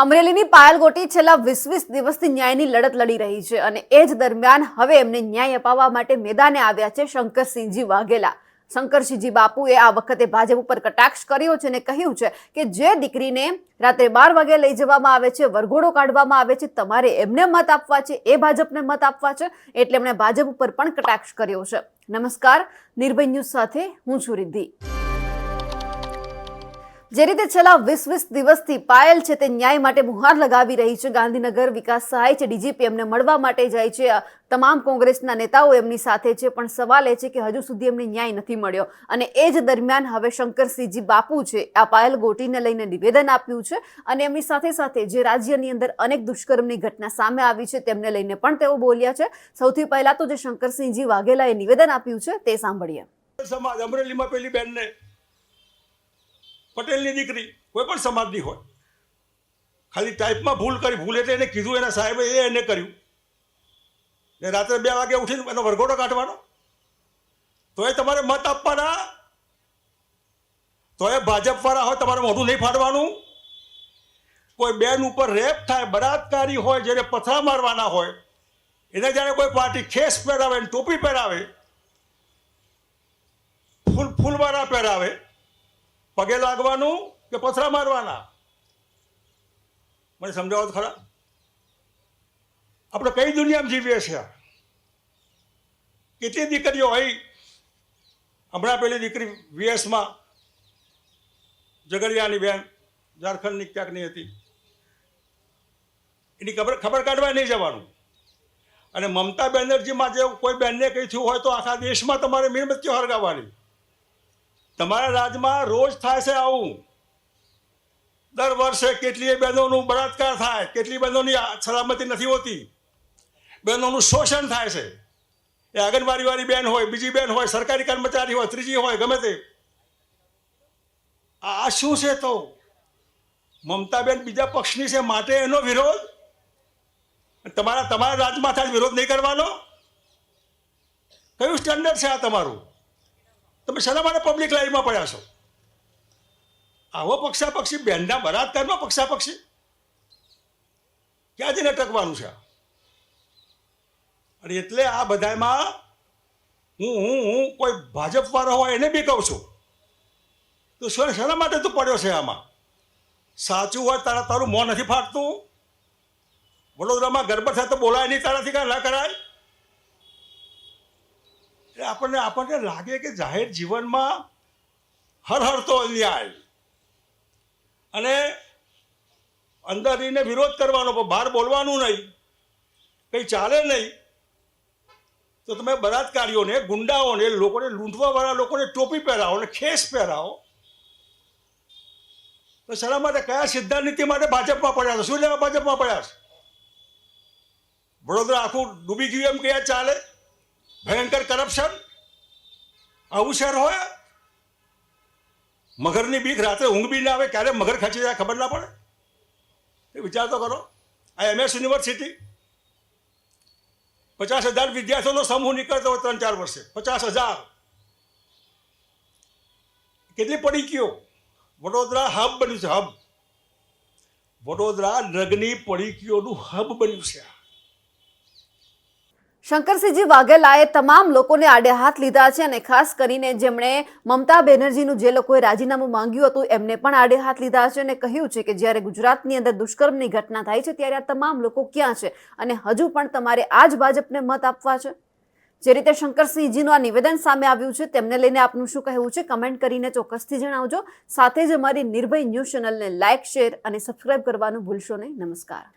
અમરેલીની પાયલ ગોટી છેલ્લા વીસ વીસ દિવસથી ન્યાયની લડત લડી રહી છે અને એ જ દરમિયાન હવે એમને ન્યાય અપાવવા માટે મેદાને આવ્યા છે શંકરસિંહજી વાઘેલા. શંકરસિંહજી બાપુએ આ વખતે ભાજપ ઉપર કટાક્ષ કર્યો છે અને કહ્યું છે કે જે દીકરીને રાત્રે બાર વાગે લઈ જવામાં આવે છે, વરઘોડો કાઢવામાં આવે છે, તમારે એમને મત આપવા છે, એ ભાજપને મત આપવા છે, એટલે એમણે ભાજપ ઉપર પણ કટાક્ષ કર્યો છે. નમસ્કાર, નિર્ભય ન્યૂઝ સાથે હું છું રિદ્ધિ. જે રીતે છેલ્લા વીસ વીસ દિવસથી પાયલ છે તે ન્યાય માટે મુહાર લગાવી રહી છે. ગાંધીનગર વિકાસ સહાય છે, ડીજીપી એમને મળવા માટે જાય છે. તમામ કોંગ્રેસના નેતાઓ એમની સાથે છે, પણ સવાલ એ છે કે હજુ સુધી એમને ન્યાય નથી મળ્યો. અને એ જ દરમિયાન હવે શંકરસિંહજી બાપુ છે, આ પાયલ ગોટીને લઈને નિવેદન આપ્યું છે અને એમની સાથે સાથે જે રાજ્યની અંદર અનેક દુષ્કર્મની ઘટના સામે આવી છે, તેમને લઈને પણ તેઓ બોલ્યા છે. સૌથી પહેલા તો જે શંકરસિંહજી વાઘેલાએ નિવેદન આપ્યું છે, તે સાંભળીએ. સમાજ અમરેલીમાં પેલી બેનને પટેલની દીકરી, કોઈ પણ સમાજની હોય. ખાલી ટાઈપમાં ભૂલ કરી, ભૂલ એટલે એને કીધું, એના સાહેબે એ એને કર્યું. ને રાત્રે બે વાગે ઉઠીને એનો વરઘોડો કાઢવાનો. તો એ તમારે મત આપવાના. તો એ ભાજપવાળા હોય, તમારે મોઢું નહીં ફાડવાનું. કોઈ બેન ઉપર રેપ થાય, બળાત્કારી હોય, જેને પથરા મારવાના હોય, એને જ્યારે કોઈ પાર્ટી ખેસ પહેરાવે ટોપી પહેરાવે, ફૂલ ફૂલવાળા પહેરાવે પગે લાગવાનું કે પથરા મારવાના? મને સમજાવો તો ખરા. આપણે કઈ દુનિયામાં જીવીએ છીએ? કેટલી દીકરીઓ હોય? હમણાં પેલી દીકરી વીએસમાં જગરિયાની બેન, ઝારખંડની ક્યાંકની હતી. એની ખબર ખબર કાઢવા નહીં જવાનું. અને મમતા બેનર્જીમાં જે કોઈ બેનને કંઈ થયું હોય તો આખા દેશમાં તમારે મીણબત્તીઓ હરગાવવાની. તમારા રાજ્યમાં રોજ થાય છે આવું. દર વર્ષે કેટલીય બહેનોનું બળાત્કાર થાય કેટલી બહેનોની સલામતી નથી હોતી. બહેનોનું શોષણ થાય છે. એ આંગણવાડીવાળી બેન હોય, બીજી બેન હોય, સરકારી કર્મચારી હોય, ત્રીજી હોય, ગમે તે. આ શું છે તો? મમતાબેન બીજા પક્ષની છે, માટે એનો વિરોધ? તમારા તમારા રાજમાં થાય વિરોધ નહીં કરવાનો? કયું સ્ટેન્ડર્ડ છે આ તમારું? તમે શેના માટે પબ્લિક લાઈનમાં પડ્યા છો? આવો પક્ષાપક્ષી, બેનના બળાત્કારમાં પક્ષાપક્ષી. ક્યાં જઈને ટકવાનું છે અને એટલે આ બધામાં હું હું હું કોઈ ભાજપવાળો હોય એને બી કહું છું. તો શું શેના માટે તું પડ્યો છે આમાં? સાચું હોય તારા તારું મોં નથી ફાટતું? વડોદરામાં ગરબડ થાય તો બોલાય નહીં તારાથી કાંઈ ના કરાય? આપણને આપણને લાગે કે જાહેર જીવનમાં હર હર તો અન્યાય. અને અંદર રહીને વિરોધ કરવાનો, પણ બહાર બોલવાનું નહીં. કંઈ ચાલે નહીં. તો તમે બળાત્કારીઓને, ગુંડાઓને, લોકોને લૂંટવાવાળા લોકોને ટોપી પહેરાવો અને ખેસ પહેરાવો. તો શા માટે કયા સિદ્ધાંત નીતિ માટે ભાજપમાં પડ્યા છે? શું લેવા ભાજપમાં પડ્યા છે? વડોદરા આખું ડૂબી ગયું એમ કયા ચાલે? ભયંકર કરપ્શન આવું શહેર હોય? મગરની બીક રાત્રે ઊંઘ બી ના આવે, ક્યારે મગર ખચી જાય ખબર ના પડે? એ વિચાર તો કરો. આ એમએસ યુનિવર્સિટી પચાસ હજાર વિદ્યાર્થીઓનો સમૂહ નીકળતો હોય ત્રણ ચાર વર્ષે. પચાસ હજાર. કેટલી પડી ગયો? વડોદરા હબ બન્યું છે હબ વડોદરા નગની પડીકીઓનું હબ બન્યું છે શંકરસિંહજી વાઘેલાએ તમામ લોકોને આડે હાથ લીધા છે અને ખાસ કરીને જેમણે મમતા બેનર્જીનું જે લોકોએ રાજીનામું માંગ્યું હતું, એમને પણ આડે હાથ લીધા છે અને કહ્યું છે કે જ્યારે ગુજરાતની અંદર દુષ્કર્મની ઘટના થાય છે, ત્યારે આ તમામ લોકો ક્યાં છે અને હજુ પણ તમારે આ જ ભાજપને મત આપવા છે? જે રીતે શંકરસિંહજીનું આ નિવેદન સામે આવ્યું છે, તેમને લઈને આપનું શું કહેવું છે? કમેન્ટ કરીને ચોક્કસથી જણાવજો. સાથે જ અમારી નિર્ભય ન્યૂઝ ચેનલને લાઇક શેર અને સબસ્ક્રાઇબ કરવાનું ભૂલશો નહીં. નમસ્કાર.